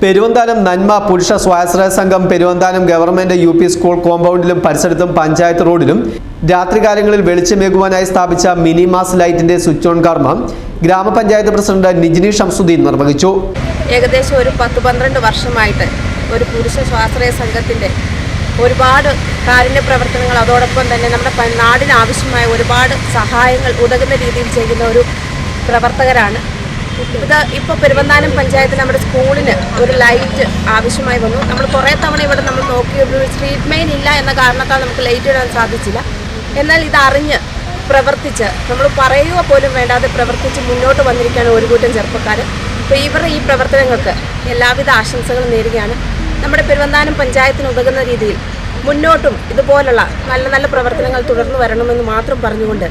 പെരുവന്താനം നന്മ പുരുഷ സ്വാശ്രയ സംഘം Peruvanthanam government U P school കോമ്പൗണ്ടിലും പരിസരത്തും പഞ്ചായത്ത് റോഡിലും രാത്രികാലങ്ങളിൽ വെളിച്ചമേകുവാനായി സ്ഥാപിച്ച മിനി മാസ് ലൈറ്റിന്റെ സ്വിച്ച് ഓൺ കർമ്മം ഗ്രാമപഞ്ചായത്ത് പ്രസിഡന്റ് നിജിനി ഷംസുദ്ദീൻ നിർവഹിച്ചു. ഏകദേശം ഒരു പത്ത് പന്ത്രണ്ട് വർഷമായിട്ട് ഒരു പുരുഷ സ്വാശ്രയ സംഘത്തിന്റെ ഒരുപാട് കാരുണ്യ പ്രവർത്തനങ്ങൾ അതോടൊപ്പം തന്നെ നമ്മുടെ നാടിനാവശ്യമായ ഒരുപാട് സഹായങ്ങൾ ഉതകുന്ന രീതിയിൽ ചെയ്യുന്ന ഒരു പ്രവർത്തകരാണ് ഇത് ഇപ്പോൾ പെരുവന്താനം പഞ്ചായത്ത് നമ്മുടെ സ്കൂളിന് ഒരു ലൈറ്റ് ആവശ്യമായി വന്നു. നമ്മൾ കുറേ തവണ ഇവിടെ നമ്മൾ നോക്കി ഒരു സ്ട്രീറ്റ് മെയിൻ ഇല്ല എന്ന കാരണത്താൽ നമുക്ക് ലൈറ്റ് ഇടാൻ സാധിച്ചില്ല. എന്നാൽ ഇതറിഞ്ഞ് പ്രവർത്തിച്ച് നമ്മൾ പറയുക പോലും വേണ്ടാതെ പ്രവർത്തിച്ച് മുന്നോട്ട് വന്നിരിക്കുകയാണ് ഒരു കൂട്ടം ചെറുപ്പക്കാർ അപ്പോൾ ഇവരുടെ ഈ പ്രവർത്തനങ്ങൾക്ക് എല്ലാവിധ ആശംസകളും നേരുകയാണ്. നമ്മുടെ പെരുവന്താനം പഞ്ചായത്തിന് ഉതകുന്ന രീതിയിൽ മുന്നോട്ടും ഇതുപോലുള്ള നല്ല നല്ല പ്രവർത്തനങ്ങൾ തുടർന്നു വരണമെന്ന് മാത്രം പറഞ്ഞുകൊണ്ട്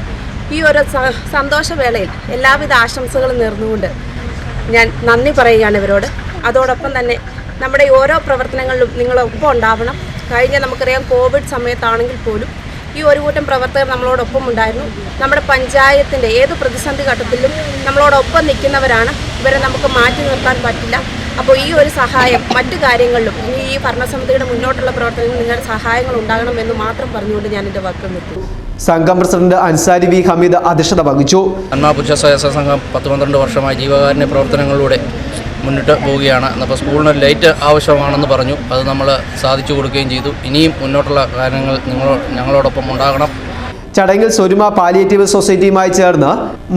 ഈ ഒരു സന്തോഷവേളയിൽ എല്ലാവിധ ആശംസകളും നേർന്നുകൊണ്ട് ഞാൻ നന്ദി പറയുകയാണ് ഇവരോട്. അതോടൊപ്പം തന്നെ നമ്മുടെ ഓരോ പ്രവർത്തനങ്ങളിലും നിങ്ങളൊപ്പം ഉണ്ടാവണം. കഴിഞ്ഞ നമുക്കറിയാം കോവിഡ് സമയത്താണെങ്കിൽ പോലും ഈ ഒരു കൂട്ടം പ്രവർത്തകർ നമ്മളോടൊപ്പം ഉണ്ടായിരുന്നു. നമ്മുടെ പഞ്ചായത്തിന്റെ ഏത് പ്രതിസന്ധി ഘട്ടത്തിലും നമ്മളോടൊപ്പം നിൽക്കുന്നവരാണ്. ഇവരെ നമുക്ക് മാറ്റി നിർത്താൻ പറ്റില്ല. അപ്പോൾ ഈ ഒരു സഹായം മറ്റു കാര്യങ്ങളിലും ഈ ഭരണസമിതിയുടെ മുന്നോട്ടുള്ള പ്രവർത്തനങ്ങളിൽ നിങ്ങളുടെ സഹായങ്ങൾ ഉണ്ടാകണമെന്ന് മാത്രം പറഞ്ഞുകൊണ്ട് ഞാൻ എന്റെ വാക്കുകൾ നിർത്തുന്നു. സംഘം പ്രസിഡന്റ് അൻസാരി വി ഹമീദ് അധ്യക്ഷത വഹിച്ചു. നന്മ പുരുഷ സ്വയംസേവക സംഘം പത്ത് പന്ത്രണ്ട് വർഷമായി ജീവകാരുണ്യ പ്രവർത്തനങ്ങളിലൂടെ മുന്നിട്ട് പോവുകയാണ്. അപ്പോൾ സ്കൂളിന് ലൈറ്റ് ആവശ്യമാണെന്ന് പറഞ്ഞു. അത് നമ്മൾ സാധിച്ചു കൊടുക്കുകയും ചെയ്തു. ഇനിയും മുന്നോട്ടുള്ള കാര്യങ്ങൾ നിങ്ങൾ ഞങ്ങളോടൊപ്പം ഉണ്ടാകണം. ചടങ്ങിൽ സ്വരുമ പാലിയേറ്റീവ് സൊസൈറ്റിയുമായി ചേർന്ന്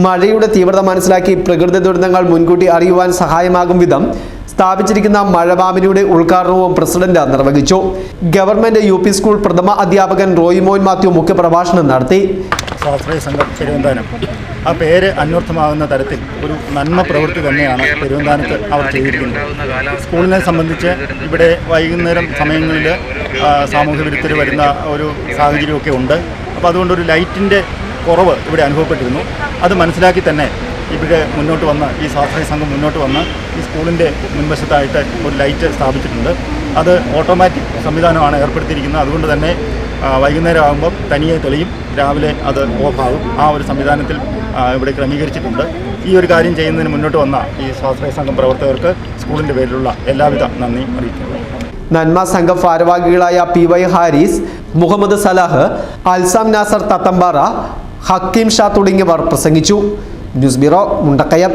മഴയുടെ തീവ്രത മനസ്സിലാക്കി പ്രകൃതി ദുരന്തങ്ങൾ മുൻകൂട്ടി അറിയുവാൻ സഹായമാകും വിധം സ്ഥാപിച്ചിരിക്കുന്ന മഴവാമിനിയുടെ ഉദ്ഘാടനവും പ്രസിഡന്റ് നിർവഹിച്ചു. ഗവൺമെന്റ് യു പി സ്കൂൾ പ്രഥമ അധ്യാപകൻ റോയിമോൻ മാത്യു മുഖ്യപ്രഭാഷണം നടത്തി. സ്വാശ്രയ സംഘം തിരുവനന്തപുരം. ആ പേര് അന്വർത്ഥമാകുന്ന തരത്തിൽ ഒരു നന്മ പ്രവൃത്തി തന്നെയാണ് തിരുവനന്തപുരത്ത് അവർ ചെയ്തിരിക്കുന്നത്. സ്കൂളിനെ സംബന്ധിച്ച് ഇവിടെ വൈകുന്നേരം സമയങ്ങളിൽ സാമൂഹ്യ വിരുദ്ധർ വരുന്ന ഒരു സാഹചര്യമൊക്കെ ഉണ്ട്. അപ്പോൾ അതുകൊണ്ടൊരു ലൈറ്റിന്റെ കുറവ് ഇവിടെ അനുഭവപ്പെട്ടിരുന്നു. അത് മനസ്സിലാക്കി തന്നെ ഇവിടെ മുന്നോട്ട് വന്ന് ഈ സ്വാശ്രയ സംഘം മുന്നോട്ട് വന്ന് ഈ സ്കൂളിന്റെ മുൻവശത്തായിട്ട് ഒരു ലൈറ്റ് സ്ഥാപിച്ചിട്ടുണ്ട്. അത് ഓട്ടോമാറ്റിക് സംവിധാനമാണ് ഏർപ്പെടുത്തിയിരിക്കുന്നത്. അതുകൊണ്ട് തന്നെ വൈകുന്നേരം ആകുമ്പോൾ തനിയെ തെളിയും. രാവിലെ അത് ഓഫാകും. ആ ഒരു സംവിധാനത്തിൽ ഇവിടെ ക്രമീകരിച്ചിട്ടുണ്ട്. ഈ ഒരു കാര്യം ചെയ്യുന്നതിന് മുന്നോട്ട് വന്ന ഈ സ്വാശ്രയ സംഘം പ്രവർത്തകർക്ക് സ്കൂളിന്റെ പേരിലുള്ള എല്ലാവിധ നന്ദി അറിയിക്കുന്നു. നന്മ സംഘം ഭാരവാഹികളായ പി വൈ ഹാരിസ് മുഹമ്മദ് സലാഹ് അൽസാം നാസർ തത്തമ്പാറ ഹക്കീം ഷാ തുടങ്ങിയവർ പ്രസംഗിച്ചു. juz biro muntakayat